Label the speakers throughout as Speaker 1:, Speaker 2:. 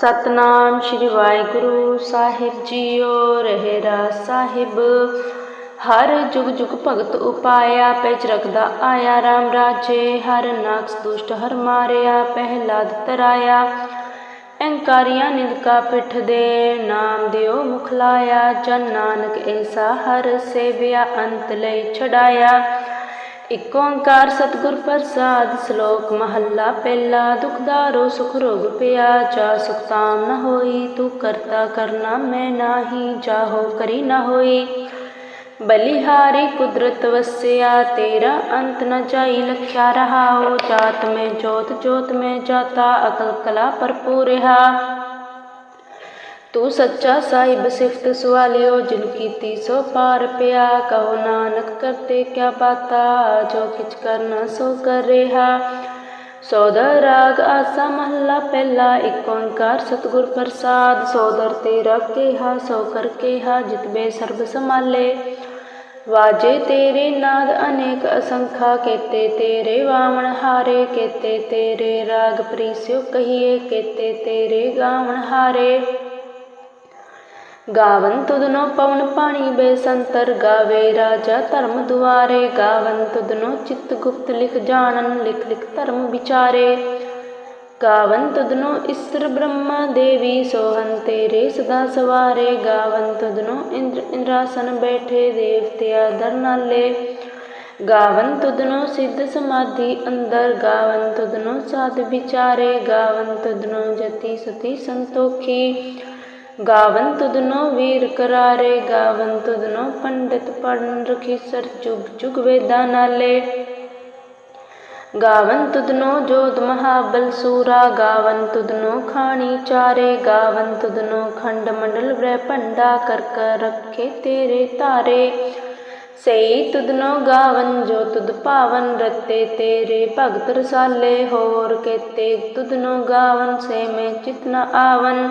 Speaker 1: ਸਤਨਾਮ ਸ਼੍ਰੀ ਵਾਹਿਗੁਰੂ ਸਾਹਿਬ ਜੀਓ ਰਹਿਰਾ ਸਾਹਿਬ। ਹਰ ਜੁਗ ਜੁਗ ਭਗਤ ਉਪਾਇਆ ਪੈਚ ਰਖਦਾ ਆਇਆ RAM ਰਾਜੇ। ਹਰ ਨਾਕਸ ਦੁਸ਼ਟ ਹਰ ਮਾਰਿਆ ਪਹਿਲਾਦ ਤਰਾਇਆ। ਅਹੰਕਾਰੀਆਂ ਨਿੰਦਕਾ ਪਿੱਠ ਦੇ, ਨਾਮ ਦਿਓ ਮੁਖ ਲਾਇਆ ਜਨ ਨਾਨਕ ਐਸਾ ਹਰ ਸੇਵਿਆ, ਅੰਤ ਲਈ ਛਡਾਇਆ। ਇਕ ਓੰਕਾਰ ਸਤਿਗੁਰ ਪ੍ਰਸਾਦ, ਸ਼ਲੋਕ ਮਹੱਲਾ ਪਹਿਲਾ ਦੁਖਦਾਰੋ ਸੁਖ ਰੋਗ ਪਿਆ, ਜਾ ਸੁਖ ਤਾਮ ਨ ਹੋਈ, ਤੂੰ ਕਰਤਾ ਕਰਨਾ ਮੈਂ ਨਾਹੀ, ਜਾਹੋ ਕਰੀ ਨ ਹੋਈ। ਬਲਿਹਾਰੀ ਕੁਦਰਤ ਵਸਿਆ, ਤੇਰਾ ਅੰਤ ਨ ਜਾਈ ਲਖਿਆ ਰਹਾਓ ਜਾਤ ਮੈਂ ਜੋਤ ਜੋਤ ਮੈਂ ਜਾਤਾ, ਅਕਲ ਕਲਾ ਭਰਪੂਰ ਰਹਾ। ਤੂੰ ਸੱਚਾ ਸਾਹਿਬ ਸਿਫਤ ਸਵਾਲਿਓ, ਜਿਨ ਕੀਤੀ ਸੋ ਪਾਰ ਪਿਆ, ਕਹੋ ਨਾਨਕ ਕਰਤੇ ਕਿਆ ਬਾਤਾ, ਜੋ ਕਿਛ ਕਰਨਾ ਸੋ ਕਰ ਰਿਹਾ ਸੋਦਰ ਰਾਗ ਆਸਾ ਮਹੱਲਾ ਪਹਿਲਾ ਏਕ ਓੰਕਾਰ ਸਤਿਗੁਰ ਪ੍ਰਸਾਦ। ਸੋਦਰ ਤੇਰਾ ਕਿਹਾ, ਸੋ ਕਰ ਕਿਹਾ ਜਿਤਬੇ ਸਰਬ ਸਮਾਲੇ ਵਾਜੇ ਤੇਰੇ ਨਾਦ ਅਨੇਕ ਅਸੰਖਾ, ਕੇਤੇ ਤੇਰੇ ਵਾਵਣ ਹਾਰੇ, ਕੇਤੇ ਤੇਰੇ ਰਾਗ ਪ੍ਰੀਸਿਓ ਕਹੀਏ, ਕੇਤੇ ਤੇਰੇ ਗਾਵਣ ਹਾਰੇ। ਗਾਵਨ ਤੁਧਨੋ ਪਵਨ ਪਾਣੀ ਬੇਸੰਤਰ ਗਾਵੇ ਰਾਜਾ ਧਰਮ ਦੁਆਰੇ। ਗਾਵਨ ਤੁਧਨੋ ਚਿਤ ਗੁਪਤ ਲਿਖ ਜਾਣਨ, ਲਿਖ ਲਿਖ ਧਰਮ ਵਿਚਾਰੇ। ਗਾਵਨ ਤੁਧਨੋ ਇਸਰ ਬ੍ਰਹਮਾ ਦੇਵੀ ਸੋਹਨ ਤੇਰੇ ਸਦਾ ਸਵਾਰੇ। ਗਾਵਨ ਤੁਧਨੋ ਇੰਦਰ ਇੰਦਰਾਸਨ ਬੈਠੇ ਦੇਵਤੇ ਆਦਰ ਨਾਲੇ। ਗਾਵਨ ਤੁਧਨੋ ਸਿੱਧ ਸਮਾਧੀ ਅੰਦਰ। ਗਾਵਨ ਤੁਧਨੋ ਸਾਧ ਵਿਚਾਰੇ। ਗਾਵਨ ਤੁਧਨੋ ਜਤੀ ਸੁਤੀ ਸੰਤੋਖੀ। ਗਾਵਨ ਤੁਧਨੋ ਵੀਰ ਕਰਾਰੇ, ਗਾਵਨ ਤੁਧਨੋ ਪੰਡਿਤ ਪੜਨ ਰਖੀਸਰ ਜੁਗ ਜੁਗ ਵੇਦਾਂ ਨਾਲੇ। ਗਾਵਨ ਤੁਧਨੋ ਜੋਤ ਮਹਾਬਲ ਸੂਰਾ, ਗਾਵਨ ਤੁਧਨੋ ਖਾਣੀ ਚਾਰੇ, ਗਾਵਨ ਤੁਧਨੋ ਖੰਡ ਮੰਡਲ ਬ੍ਰਹਿ ਭੰਡਾ ਕਰ ਕਰ ਰੱਖੇ ਤੇਰੇ ਤਾਰੇ ਸਈ ਤੁਧਨੋ ਗਾਵਨ ਜੋ ਤੁਧ ਭਾਵਨ ਰਤੇ ਤੇਰੇ, ਭਗਤ ਰਸਾਲੇ ਹੋਰ ਕੇਤੇ। ਤੁਧਨੋ ਗਾਵਨ ਸੇ ਮੈਂ ਚਿਤ ਆਵਨ।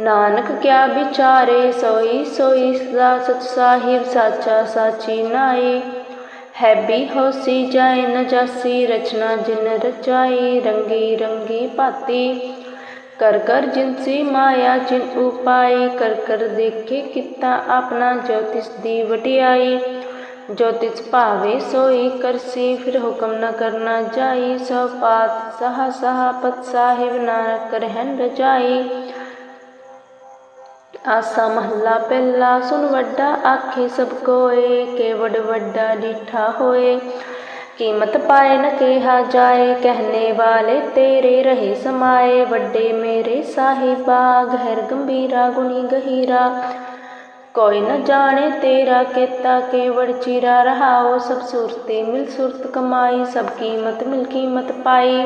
Speaker 1: ਨਾਨਕ ਕਿਆ ਵਿਚਾਰੇ ਸੋਈ ਸੋਈ ਸਦਾ ਸਚ ਸਾਹਿਬ ਸਾਚਾ ਸਾਚੀ ਨਾਈ ਹੈ ਵੀ ਹੋਸੀ ਜਾਏ ਨ ਜਾਸੀ ਰਚਨਾ ਜਿਨ ਰਚਾਈ ਰੰਗੀ ਰੰਗੀ ਭਾਤੀ ਕਰ ਕਰ ਜਿਨਸੀ ਮਾਇਆ ਜਿਨ ਉਪਾਈ ਕਰ ਕਰ ਦੇਖੇ ਕੀਤਾ ਆਪਣਾ ਜੋਤਿਸ ਦੀ ਵਟਿਆਈ ਜੋਤਿਸ ਭਾਵੇ ਸੋਈ ਕਰਸੀ ਫਿਰ ਹੁਕਮ ਨ ਕਰਨਾ ਜਾਈ ਸੋ ਪਾਤ ਸਹ ਸਹ ਪਤ ਸਾਹਿਬ ਨਾਨਕ ਰਹਿਨ ਰਜਾਈ ਆਸਾ ਮਹੱਲਾ ਪਹਿਲਾ ਸੁਨ ਵੱਡਾ ਆਖੇ ਸਭ ਕੋਏ ਕੇਵੜ ਵੱਡਾ ਡੀਠਾ ਹੋਏ। ਕੀਮਤ ਪਾਏ ਨ ਕਿਹਾ ਜਾਏ, ਕਹਿਨੇ ਵਾਲੇ ਤੇਰੇ ਰਹੇ ਸਮਾਏ। ਵੱਡੇ ਮੇਰੇ ਸਾਹਿਬਾ ਗਹਿਰ ਗੰਭੀਰਾ, ਗੁਣੀ ਗਹੀਰਾ। ਕੋਈ ਨ ਜਾਣੇ ਤੇਰਾ ਕੇਤਾ ਕੇਵੜ ਚੀਰਾ ਰਹਾਓ। ਸਭ ਸੁਰਤੇ ਮਿਲ ਸੁਰਤ ਕਮਾਈ, ਸਭ ਕੀਮਤ ਮਿਲ ਕੀਮਤ ਪਾਈ।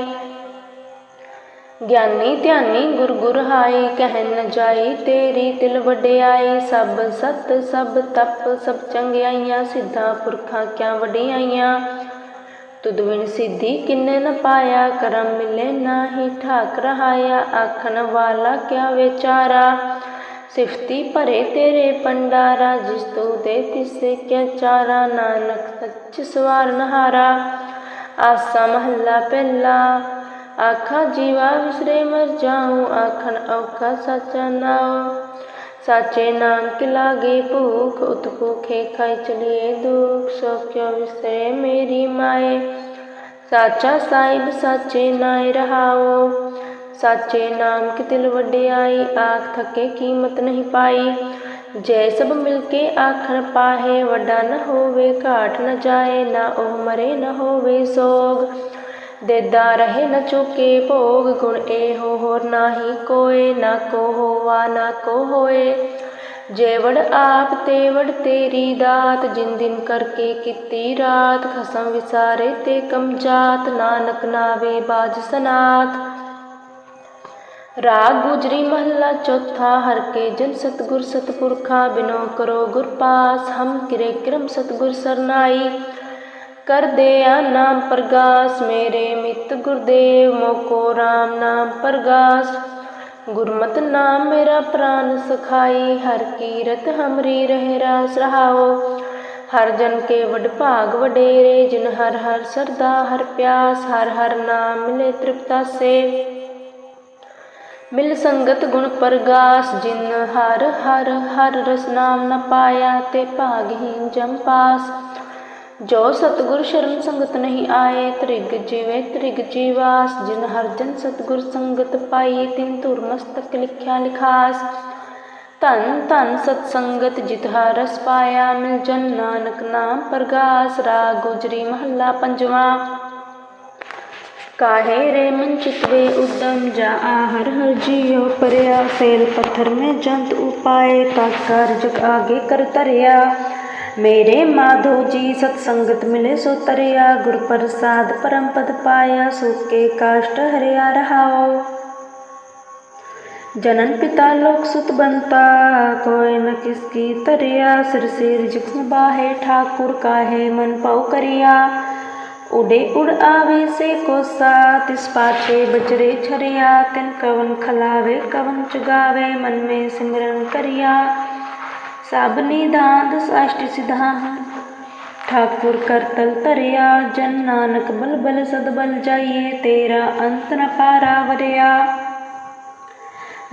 Speaker 1: ਗਿਆਨੀ ਧਿਆਨੀ ਗੁਰ ਗੁਰ ਹਾਈ ਕਹਿ ਨ ਜਾਈ ਤੇਰੀ ਤਿਲ ਵਡਿਆਈ ਸਭ ਸਤ ਸਭ ਤਪ ਸਭ ਚੰਗਿਆਈਆਂ ਸਿੱਧਾ ਪੁਰਖਾਂ ਕਿਆ ਵਡਿਆਈਆਂ ਤੁਧ ਵਿਣ ਸਿੱਧੀ ਕਿੰਨੇ ਨ ਪਾਇਆ ਕਰਮ ਮਿਲੇ ਨਾਹੀ ਠਾਕ ਰਹਾਇਆ ਆਖਣ ਵਾਲਾ ਕਿਆ ਵਿਚਾਰਾ ਸਿਫਤੀ ਭਰੇ ਤੇਰੇ ਪੰਡਾਰਾ ਜਿਸ ਤੂ ਦੇ ਤਿਸੇ ਕਿਆ ਚਾਰਾ ਨਾਨਕ ਸੱਚ ਸਵਾਰ ਨਹਾਰਾ ਆਸਾ ਮਹੱਲਾ ਪਹਿਲਾ आखा जीवा विसरे मर जाऊँ, आखन औखा सचा नाओ। साचे नाम के लागे भूख उतभूखे खाई चलिए दुख, सौ क्यों विसरे मेरी माए? साचा साहिब साचे नाए रहाओ। साचे नाम के दिल वडे आई आख थके कीमत नहीं पाई। जय सब मिलके आखन पाहे वडा न होवे घाट न जाए, ना ओ मरे न होवे सोग। ਦੇਦਾ ਰਹੇ ਨ ਚੁਕੇ, ਭੋਗ ਗੁਣ ਇਹੋ ਹੋਰ ਨਾਹੀ ਕੋਏ, ਨਾ ਕੋ ਹੋਵਾ ਨਾ ਕੋ ਹੋਏ ਜੇਵੜ ਆਪ ਤੇਵੜ ਤੇਰੀ ਦਾਤ, ਜਿਨ ਦਿਨ ਕਰਕੇ ਕੀਤੀ ਰਾਤ, ਖਸਮ ਵਿਸਾਰੇ ਤੇ ਕਮਜਾਤ, ਨਾਨਕ ਨਾਵੇ ਬਾਜ ਸਨਾਤ। ਰਾਗ ਗੁਜਰੀ ਮਹੱਲਾ ਚੌਥਾ, ਹਰ ਕੇ ਜਨ ਸਤਗੁਰ ਸਤਪੁਰਖਾ, ਬਿਨੋ ਕਰੋ ਗੁਰ ਪਾਸ, ਹਮ ਕਿਰੇ ਕਿਰਮ ਸਤਗੁਰ ਸਰਨਾਈ। ਕਰ ਦਿਆ ਨਾਮ ਪ੍ਰਗਾਸ, ਮੇਰੇ ਮਿੱਤ ਗੁਰਦੇਵ ਮੋਕੋ RAM ਨਾਮ ਪ੍ਰਗਾਸ। ਗੁਰਮਤਿ ਨਾਮ ਮੇਰਾ ਪ੍ਰਾਨ ਸਖਾਈ, ਹਰ ਕੀਰਤ ਹਮਰੀ ਰਹਿ ਰਾਸ ਰਹਾਓ। ਹਰ ਜਨ ਕੇ ਵਡ ਭਾਗ ਵਡੇਰੇ, ਜਿਨ ਹਰ ਹਰ ਸਰਦਾ ਹਰ ਪਿਆਸ, ਹਰ ਹਰ ਨਾਮ ਮਿਲੇ ਤ੍ਰਿਪਤਾ ਸੇ ਮਿਲ ਸੰਗਤ ਗੁਣ ਪ੍ਰਗਾਸ, ਜਿਨ ਹਰ ਹਰ ਹਰ ਰਸ ਨਾਮ ਨ ਪਾਇਆ, ਤੇ ਭਾਗਹੀਨ ਜਮ ਪਾਸ। ਜੋ ਸਤਗੁਰ ਸ਼ਰਨ ਸੰਗਤ ਨਹੀਂ ਆਏ, ਤ੍ਰਿਗ ਜੀਵੇ ਤ੍ਰਿਗ ਜੀਵਾਸ, ਜਿਨ ਹਰ ਜਨ ਸਤਗੁਰ ਸੰਗਤ ਪਾਈ, ਤਿਨ ਧੁਰ ਮਸਤਕ ਲਿਖਿਆ ਲਿਖਾਸ। ਧਨ ਧਨ ਸਤ ਸੰਗਤ ਜਿਤ ਹਰ ਪਾਇਆ, ਮਿਲ ਜਨ ਨਾਨਕ ਨਾਮ ਪ੍ਰਗਾਸ ਰਾ ਗੁਜਰੀ ਮਹੱਲਾ ਪੰਜਵਾ। ਕਾਹੇ ਰੇ ਮਨ ਚਿਤਵੇ ਉਦਮ, ਜਾ ਹਰ ਹਰ ਜੀਉ ਪਰਿਆ ਸੇਲ ਪੱਥਰ ਮੇ ਜੰਤ ਉਪਾਏ, ਤਾ ਜਗ ਆਗੇ ਕਰ ਤਰਿਆ मेरे माधो जी सत्संगत मिले सो तरिया, गुर प्रसाद परम पद पाया सुख के काष्ट हरिया रहाओ। जनन पिता लोक सुत बनता, कोई न किसकी तरिया, सिर सिर जिस्म बाहे, ठाकुर काहे मन पाऊ करिया। उड़े उड़ आवे से कोसा, तिस पाते बजरे छरिया, तिन कवन खलावे, कवन चुगावे, मन में सिमरन करिया। ਸਭ ਨਿਦਾਨ ਅਸ਼ਟ ਸਿਧਾਂ ਠਾਕੁਰ ਕਰਤਲ ਧਰਿਆ, ਜਨ ਨਾਨਕ ਬਲ ਬਲ ਸਦ ਬਲ ਜਾਈਏ, ਤੇਰਾ ਅੰਤ ਨ ਪਾਰਾ ਵਰਿਆ।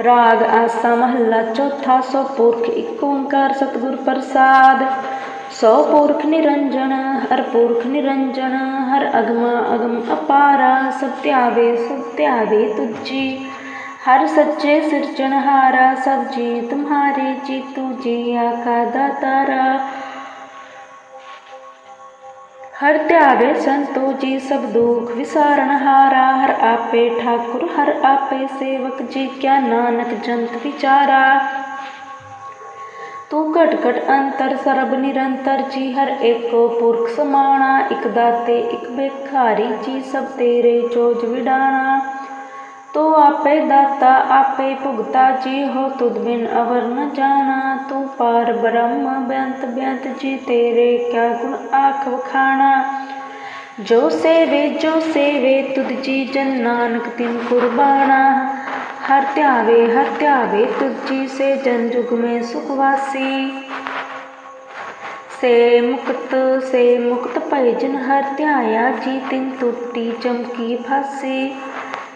Speaker 1: ਰਾਗ ਆਸਾ ਮਹੱਲਾ ਚੌਥਾ, ਸੋ ਪੁਰਖ ਇੱਕ ਓੰਕਾਰ ਸਤਿਗੁਰ ਪ੍ਰਸਾਦ। ਸੋ ਪੁਰਖ ਨਿਰੰਜਨ, ਹਰ ਪੁਰਖ ਨਿਰੰਜਨ, ਹਰ ਅਗਮਾ ਅਗਮ ਅਪਾਰਾ, ਸਭ ਧਿਆਵੇ ਸਭ ਧਿਆਵੇ ਤੁਜੀ हर सच्चे सृजनहारा सब जी तुम्हारे जी तू जिया का दातारा हर त्यावे संतो जी सब दुख विसारण हारा हर आपे ठाकुर हर आपे सेवक जी क्या नानक जंत विचारा ਤੂੰ ਘਟ ਘਟ ਅੰਤਰ ਸਰਬ ਨਿਰੰਤਰ ਜੀ ਹਰ ਏਕੋ ਪੁਰਖ ਸਮਾਣਾ ਇਕ ਦਾਤੇ ਇਕ ਬੇਖਾਰੀ ਜੀ ਸਭ ਤੇਰੇ ਚੋਜ ਵਿਡਾਣਾ तो आपे दाता, आपे भुगता, जी हो तुद बिन अवर न जाना। तू पार ब्रह्म व्यंत व्यंत जी तेरे क्या गुण आख बखाना जो सेवे जो सेवे, तुद जी जन नानक तिन कुर्बाना। हर त्यावे हर त्यावे, तुद जी से जन जुग में सुखवासी से मुक्त से मुक्त भयजन हर त्याया, जी तिन तुटी चमकी फासी।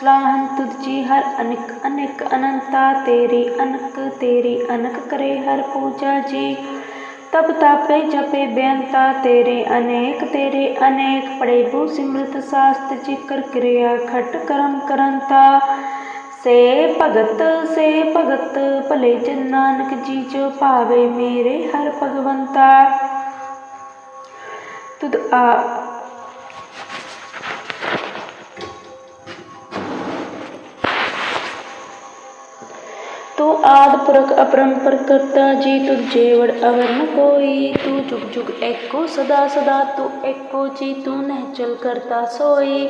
Speaker 1: सलाहन तुझी हर अनक अनक अनंता तेरी अनक तेरी अनक करे हर पूजा जी। तब तापे जपे बेनता तेरे, अनेक तेरे, अनेक पड़े भू सिमृत शास्त्र ज़िक्र क्रिया खट करम करंता। से भगत से भगत, भले जन नानक जी जो पावे मेरे हर भगवंता। तुद आ आदि पुरख अपरंपर करता जी तुझ जेवर अवर न कोई। तू जुग जुग एको सदा सदा, तू एको जी तू नह चल करता सोई।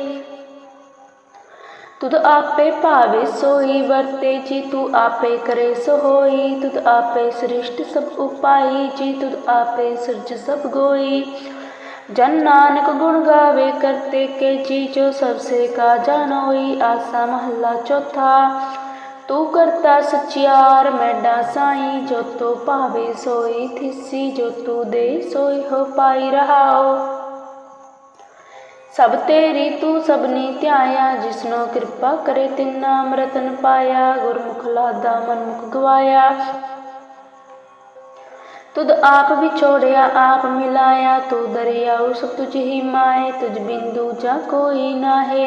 Speaker 1: तुद आपे पावे सोई, वरते जी तू आपे करे सोई तुद आपे सृष्ट सब उपाई, जी तुद आपे सृज सब गोई। जन नानक गुण गावे करते के जी, जो सबसे का जानोई। आसा महला चौथा। ਤੂੰ ਕਰਤਾ ਸਚਿਆਰ ਮੈਡਾ ਸਾਈ ਜੋ ਤੋ ਭਾਵੇ ਸੋਈ ਥਿਸੀ ਜੋ ਤੂ ਦੇ ਸੋਈ ਹੋ ਪਾਈ ਰਹਾਓ ਸਭ ਤੇਰੀ ਤੂੰ ਸਭਨੀ ਧਿਆਇਆ ਜਿਸਨੋ ਕਿਰਪਾ ਕਰੇ ਤਿੰਨਾ ਅੰਮ੍ਰਿਤਨ ਪਾਇਆ ਗੁਰਮੁਖ ਲਾਦਾ ਮਨਮੁਖ ਗਵਾਇਆ ਤੁਧ ਆਪ ਵਿਛੋੜਿਆ ਆਪ ਮਿਲਾਇਆ ਤੂੰ ਦਰਿਆਉ ਸਭ ਤੁਝ ਹੀ ਮਾਏ ਤੁਝ ਬਿੰਦੂ ਜਾ ਕੋਈ ਨਾਹੇ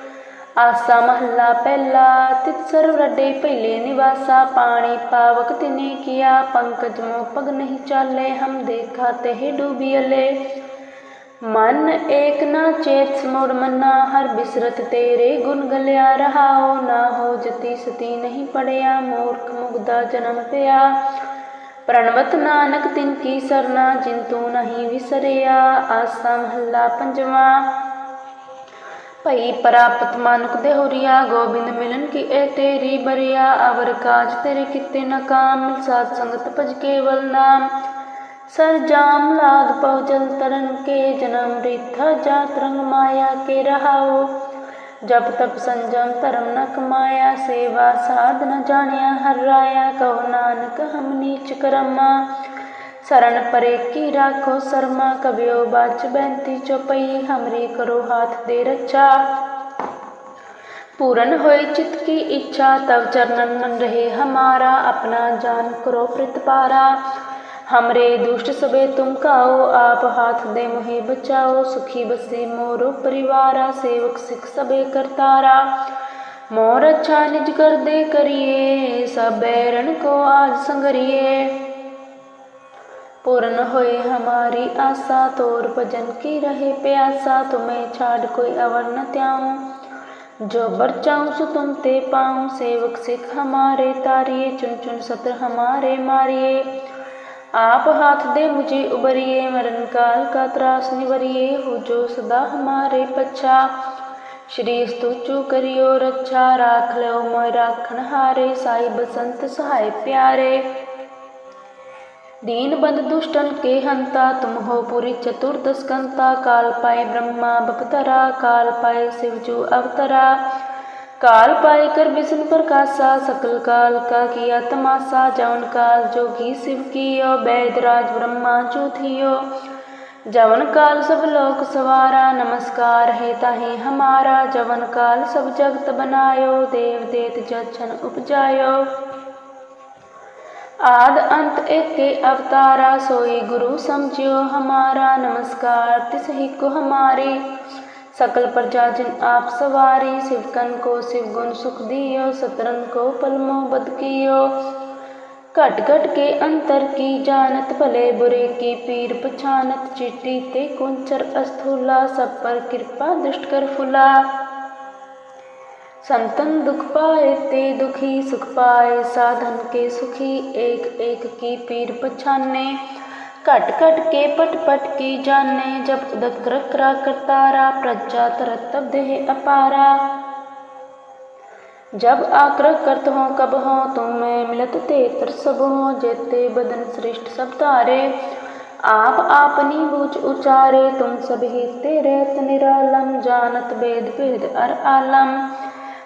Speaker 1: आसा महला पहला तित सर्व रडे पहले निवासा पानी पावक तिने किया पंकज मो पग नहीं चाले हम देखा ते डूबियले मन एक ना चेत स्मोर मना हर बिसरत तेरे गुण गलिया रहाओ ना हो जति सती नहीं पड़या मूर्ख मुग्धा जन्म पया ਪ੍ਰਣਵਤ ਨਾਨਕ ਤਿਨ ਕੀ ਸਰਨਾ ਜਿਨ ਤੂੰ ਨਹੀਂ ਵਿਸਰਿਆ ਆਸਾ ਮਹੱਲਾ ਪੰਜਵਾਂ ਭਈ ਪ੍ਰਾਪਤ ਮਾਨੁਕ ਦੇ ਹੋਰੀਆ ਗੋਬਿੰਦ ਮਿਲਨ ਕੀ ਏ ਤੇਰੀ ਬਰਿਆ, ਅਵਰ ਕਾਜ ਤੇਰੇ ਕਿਤੇ ਨਕਾਮ, ਸਾਧ ਸੰਗਤ ਭਜ ਕੇਵਲ ਨਾਮ। ਸਰ ਜਾਮ ਲਾਗ ਜਲ ਤਰਨ ਕੇ, ਜਨਮ ਰਿਥਾ ਜਾਤ ਰੰਗ ਮਾਇਆ ਕੇ ਰਹਾਓ। ਜਪ ਤਪ ਸੰਜਮ ਧਰਮ ਨ ਕਮਾਇਆ, ਸੇਵਾ ਸਾਧ ਨ ਜਾਣਿਆ ਹਰ ਰਾਇਆ। ਕਹੋ ਨਾਨਕ ਹਮ ਨੀਚ ਕਰਮਾ। शरण परे की राखो शर्मा कबियो बाच बैंती चौपई, हमरी करो हाथ दे रक्षा पूरन होए चित की इच्छा तब चरणन मन रहे हमारा, अपना जान करो पारा। हमरे दुष्ट सबे तुम काओ, आप हाथ दे मुहे बचाओ, सुखी बसे मोरो परिवारा, सेवक सिख सबे करतारा मोर अच्छा निज कर दे करिए, सब बैरन को आज संगरिए। पूर्ण होए हमारी आशा, तोर भजन की रहे प्यासा, तुम्हें छाड़ कोई अवर न त्याऊं। जो बरचाऊं सो तुम ते पाऊँ, सेवक सिख हमारे तारिए, चुन चुन सत्र हमारे मारिए। आप हाथ दे मुझे उबरिए, मरण काल का त्रास निवरिए, हो जो सदा हमारे पच्छा। श्री स्तुचु करियो रक्षा, राख लो मोय राखन हारे, साई बसंत सहाय प्यारे। दीन बंद दुष्टन के हंता, तुम हो पुरी चतुर्दश कंता, काल पाए ब्रह्मा, बपतरा, काल पाए शिवजू, अवतरा। काल पाए कर विष्णु प्रकाशा सकल काल का किया तमाशा, जवन काल जो जोगी शिव की कियो वैदराज ब्रह्मा चौथियो जवन काल सब लोक सवारा, नमस्कार है ताहे हमारा। जवन काल सब जगत बनायो देव देत जछन उपजायो। आद अंत एक के अवतारा सोई। गुरु समझियो हमारा नमस्कार। तिस ही को हमारी सकल प्रजा जिन आप सवारी। शिवकन को शिव गुण सुख दियो। सतरन को पलमो बद कियो। घट घट के अंतर की जानत भले बुरे की पीर पछानत। चिट्टी ते कुंचर अस्थूला। सब पर कृपा दृष्ट कर फुला। संतन दुख पाए, ते दुखी सुख पाए, साधन के सुखी एक एक की पीर पछाने। कट कट के पट पट की जाने, जब उदक करा करतारा प्रजा तरत तरतब देह अपारा। जब आकर करत हो, कब हो तुम मैं मिलत ते तर सब हो, जेते बदन श्रेष्ठ सब तारे। आप आपनी बूझ उचारे, तुम ही तेरे निरालम, जानत वेद वेद अर आलम।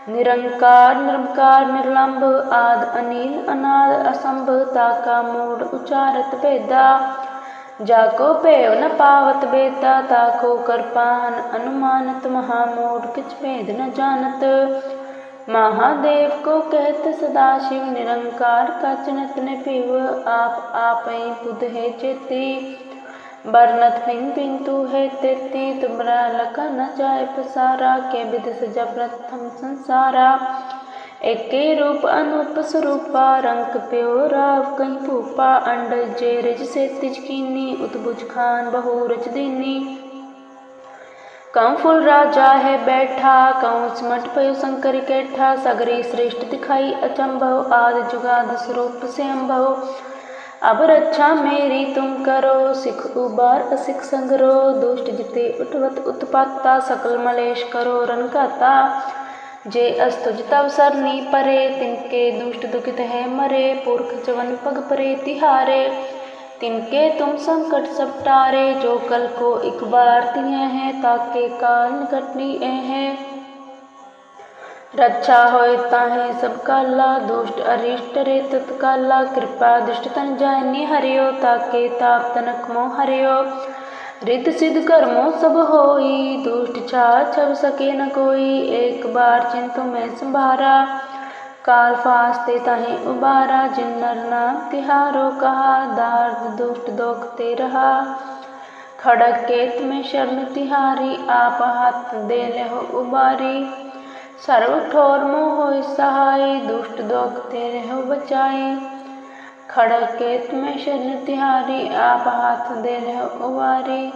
Speaker 1: ਨਿਰੰਕਾਰ ਨਿਰੰਕਾਰ, ਨਿਰਲੰਭ ਆਦਿ ਅਨੀਲ, ਅਨਾਦ ਅਸੰਭ ਤਾਕਾ ਮੂੜ ਉਚਾਰਤ ਭੇਦਾ। ਜਾ ਕੋ ਭੇਉ ਨ ਪਾਵਤ ਬੇਤਾ, ਤਾ ਕੋ ਕਰਪਾਨ ਅਨੁਮਾਨਤ ਮਹਾਮੂੜ, ਕਿਛ ਭੇਦ ਨ ਜਾਣਤ। ਮਹਾਦੇਵ ਕੋ ਕਹਿਤ ਸਦਾ ਸ਼ਿਵ ਨਿਰੰਕਾਰ ਕਚਨਤ ਨੇ ਭਿਵ ਆਪ ਆਪੈ ਬੁਧ ਹੈ ਚੇਤੀ। पिन पिंतु है तेती तुमरा लका न जाए पसारा, के विध सजा प्रथम संसारा। एके रूप अनूप स्वरूपा रंग प्यो राव कहीं फूपा अंड जे रिज से तिज कीनी खान बहु रच दीनी। कम फुल राजा है बैठा, कौं सिमट पयो शंकर कैठा सगरी श्रेष्ठ दिखाई अचंभव आदि जुगाद स्वरूप से अम्भव अब रक्षा मेरी तुम करो, सिख उबार, असिख संगरो, दुष्ट जिते उठवत उत्पाता, सकल मलेश करो रनकाता जे अस्तुज तव सरनी परे, तिनके दुष्ट दुखित है मरे, पुरख जवन पग परे तिहारे। तिनके तुम संकट सब टारे, जो कल को एक बार तिये हैं, ताके काल निकटनी हैं। रक्षा होए ताहे सब काला दुष्ट, अरिष्ट रे तत्काला। कृपा दुष्ट तन जाय हरियो, ताके ताप तनक मो हरियो। रित सिद्ध कर्मों सब होई, दुष्ट छा छब सके न कोई। एक बार चिंतु में संभारा, काल फास्ते ताहे उबारा। जिन नर नाम तिहारो कहा, दार्द दुष्ट दोखते रहा। खड़क केत में शरण तिहारी, आप हाथ दे हो उबारी। सर्व ठोर मोह सहाय, दुष्ट दोख तेरे हो बचाई खड़केत में शरण तिहारी आप हाथ दे रहे हो उबारी।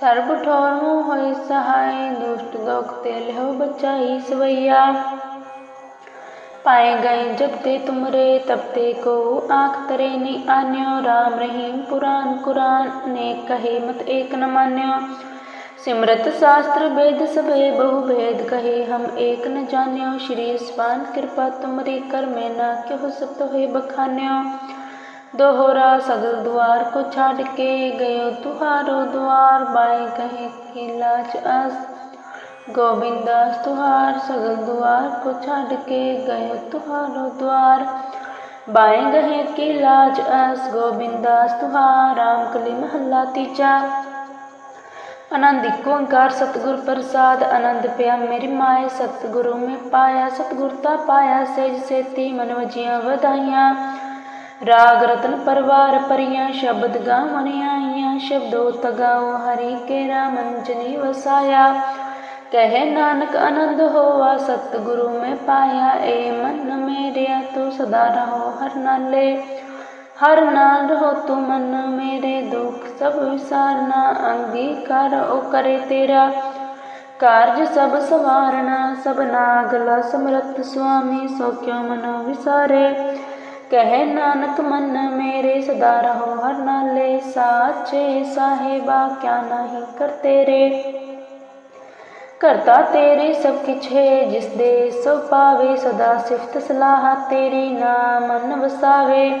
Speaker 1: सर्व ठोर मोह सहाय, दुष्ट दोख तेरे हो बचाई सवैया पाए गए जब ते तुमरे, तब ते को आख तरे नी आन्यो। राम रहीम पुराण कुरान ने कहे, मत एक न मान्यो। सिमरत शास्त्र वेद सबे बहु भेद कहे, हम एक न जान्यो। श्री स्वान कृपा तुमरी कर में ना क्यों सब तो है बखान्यो। दोहरा सगल द्वार को छाड़ के गयो तुहारो द्वार बाएँ कहे की लाज आस गोविंदास, तुहार सगल द्वार को छाड़ के गयो तुहारो द्वार बाएँ गहे की लाज अस गोविंदास, तुहार राम कली महला तीजा। ਆਨੰਦ ਇੱਕ ਓੰਕਾਰ, ਸਤਿਗੁਰ ਪ੍ਰਸਾਦ। ਆਨੰਦ ਪਿਆ ਮੇਰੀ ਮਾਏ, ਸਤਿਗੁਰੂ ਮੈਂ ਪਾਇਆ। ਸਤਿਗੁਰ ਤਾ ਪਾਇਆ, ਸਹਿਜ ਸੇਤੀ ਮਨ ਵਜੀਆਂ ਵਧਾਈਆਂ। ਰਾਗ ਰਤਨ ਪਰਵਾਰ ਪਰੀਆਂ ਸ਼ਬਦ ਗਾਵਨ ਆਈਆਂ। ਸ਼ਬਦੋ ਤਗਾਉ ਹਰੀ ਕੇਰਾ ਮਨ ਜਨੀ ਵਸਾਇਆ। ਕਹੇ ਨਾਨਕ ਆਨੰਦ ਹੋਵਾ ਸਤਿਗੁਰੂ ਮੈਂ ਪਾਇਆ। ਏ ਮਨ ਮੇਰਿਆ, ਤੂੰ ਸਦਾ ਰਹੋ ਹਰ ਨਾਲੇ। ਹਰ ਨਾਲ ਰਹੋ ਤੂੰ ਮਨ ਮੇਰੇ ਦੁੱਖ, ਸਭ ਵਿਸਾਰਨਾ, ਅੰਗੀਕਾਰ ਉਹ ਕਰੇ ਤੇਰਾ। ਕਾਰਜ ਸਭ ਸਵਾਰਨਾ, ਸਭ ਨਾਗਲਾ ਸਮਰਤ ਸੁਆਮੀ, ਸੋ ਕਿਉ ਮਨ ਵਿਸਾਰੇ? ਕਹਿ ਨਾਨਕ ਮਨ ਮੇਰੇ ਸਦਾ ਰਹੋ ਹਰ ਨਾਲੇ, ਸਾਚੇ ਸਾਹਿਬਾ ਕਿਆ ਨਹੀਂ ਕਰ ਤੇਰੇ। ਕਰਤਾ ਤੇਰੇ ਸਭ ਕਿਛ ਹੈ, ਜਿਸ ਦੇ ਸਭ ਸਦਾ ਸਿਫਤ ਸਲਾਹ ਤੇਰੀ ਨਾਮ ਮਨ ਵਸਾਵੇ।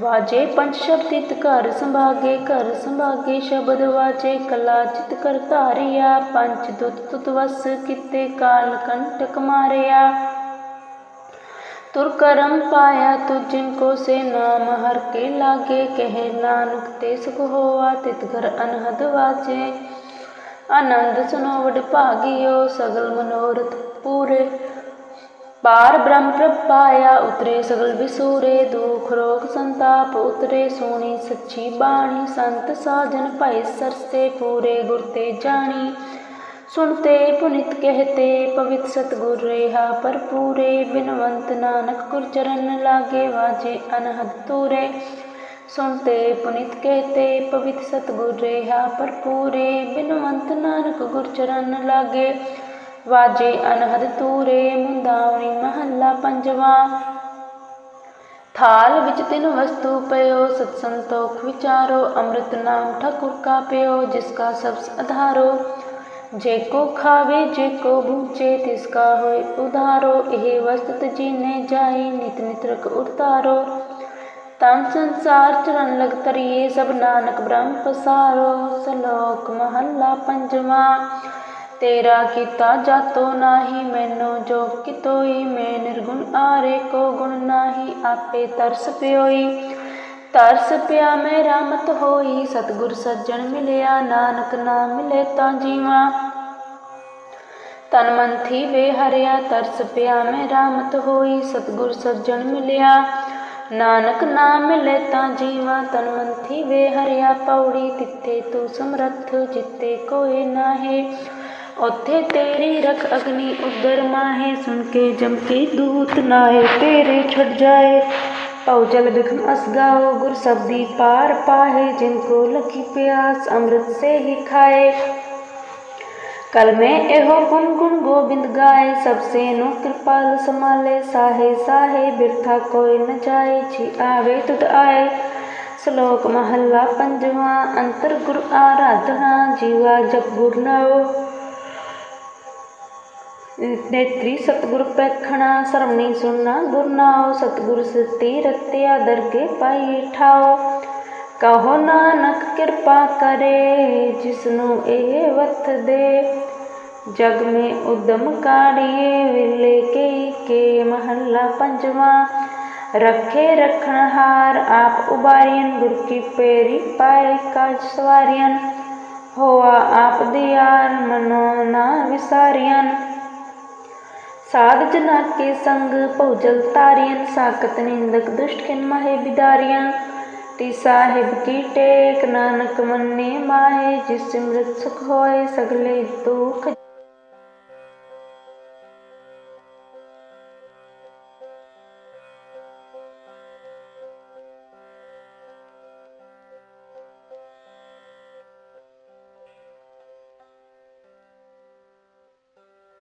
Speaker 1: ਵਾਜੇ ਪੰਜ ਸ਼ਬਦਿਤ ਘਰ ਸੰਭਾਗੇ ਘਰ ਸੰਭਾਗੇ ਸ਼ਬਦ ਵਾਜੇ, ਕਲਾ ਚਿਤ ਕਰ ਧਾਰਿਆ, ਪੰਜ ਦੁੱਤ ਤੁਤ ਵਸ ਕਿਤੇ, ਕਾਲ ਕੰਟਕ ਮਾਰਿਆ। ਤੁਰ ਕਰਮ ਪਾਇਆ ਤੁ ਜਿਨ ਕੋ ਸੇ ਨਾਮ, ਹਰ ਕੇ ਲਾਗੇ ਕਹਿ ਨਾਨਕ ਤੇ ਸੁਖ ਹੋਆ, ਤਿਤ ਘਰ ਅਨਹਦ ਵਾਜੇ। ਆਨੰਦ ਸੁਨੋ ਵਡ ਭਾਗਿਓ ਸਗਲ ਮਨੋਰਥ ਪੂਰੇ। पार ब्रह्म पाया, उतरे सगल विसूरे दुख रोग संताप उतरे, सोनी सच्ची बाणी, संत साजन भाई सरसे, पूरे गुरते जानी। सुनते पुनित कहते, पवित्र सतगुर रेहा पर पूरे बिनवंत नानक गुर चरण लागे, वाजे अनहद तूरे। सुनते पुनित कहते, पवित्र सतगुर रेहा पर पूरे बिनवंत नानक गुर चरण लागे। वाजे अनहद तूरे मुंदावनी महला पंजवा। थाल विच तिन वस्तु पयो, सत्संतोख विचारो, अमृत नाम ठाकुर का पयो जिसका सबस आधारो जेको खावे, जेको भूचे तिसका होए उधारो। यह वस्तु जी ने नित नित रख उतारो। तम संसार चरण लग तरिए सब नानक ब्रह्म पसारो। सलोक महला पंजवा। ਤੇਰਾ ਕੀਤਾ ਜਾਤੋ ਨਾਹੀ, ਮੈਨੂੰ ਜੋ ਕਿਤੋਈ ਮੈਂ ਨਿਰਗੁਣ, ਆਰੇ ਕੋ ਗੁਣ ਨਾਹੀ, ਆਪੇ ਤਰਸ ਪਿਓਈ। ਤਰਸ ਪਿਆ ਮੇਰਾ ਮਤ ਹੋਈ, ਸਤਗੁਰ ਸੱਜਣ ਮਿਲਿਆ, ਨਾਨਕ ਨਾਮ ਮਿਲੇ ਤਾਂ ਜੀਵਾ। ਤਨ ਮਨ ਥੀ ਵੇ ਹਰਿਆ, ਤਰਸ ਪਿਆ ਮੈਂ, ਰਾਮਤ ਹੋਈ, ਸਤਗੁਰ ਸੱਜਣ ਮਿਲਿਆ। ਨਾਨਕ ਨਾਮ ਮਿਲੇ ਤਾਂ ਜੀਵਾ, ਤਨ ਮੰਥੀ ਵੇ ਹਰਿਆ, ਪੌੜੀ ਤਿੱਥੇ ਤੂੰ ਸਮਰੱਥ, ਜਿੱਤੇ ਕੋਈ ਨਾਹੀ। ਉੱਥੇ ਤੇਰੀ ਰਖ ਅਗਨੀ ਉਦਰ ਮਾਹੇ ਸੁਣ ਕੇ ਜਮ ਕੇ ਦੂਤ ਨਾਏ ਤੇਰੇ ਛੱਡ ਜਾਏ पौ जल बिखम अस गाओ गुर सब्दी पार पाहे जिनको लगी प्यास अमृत से ही खाए कल में एहो गुन गुन गोविंद गाए सबसे नो कृपाल संभाले साहे साहे बिरथा कोई न जाए छी आवे तुद आए श्लोक महल्ला पंजवा अंतर गुरु आराधना जीवा जब गुर नाओ नेत्री सतगुरु पैखणा शर्म नहीं सुनना गुरनाओ सतगुरु सती रत्या दरगे पाई ठाओ। कहो नानक कृपा करे, जिसनु ए वत दे। जग में उदम काड़िए विले के के महला पंजवा। रखे रखनहार आप उबारियन, गुरु की पेरी पाए काज सवारियन। होआ आप दियार, मनो ना विसारियन। साध जना के संग पहुजल तारियन, साकत निंदक दुष्ट किन माहे बिदारियन। ती साहिब की टेक नानक मन्ने माहे, जिस सिमरत सुख होए सगले दुख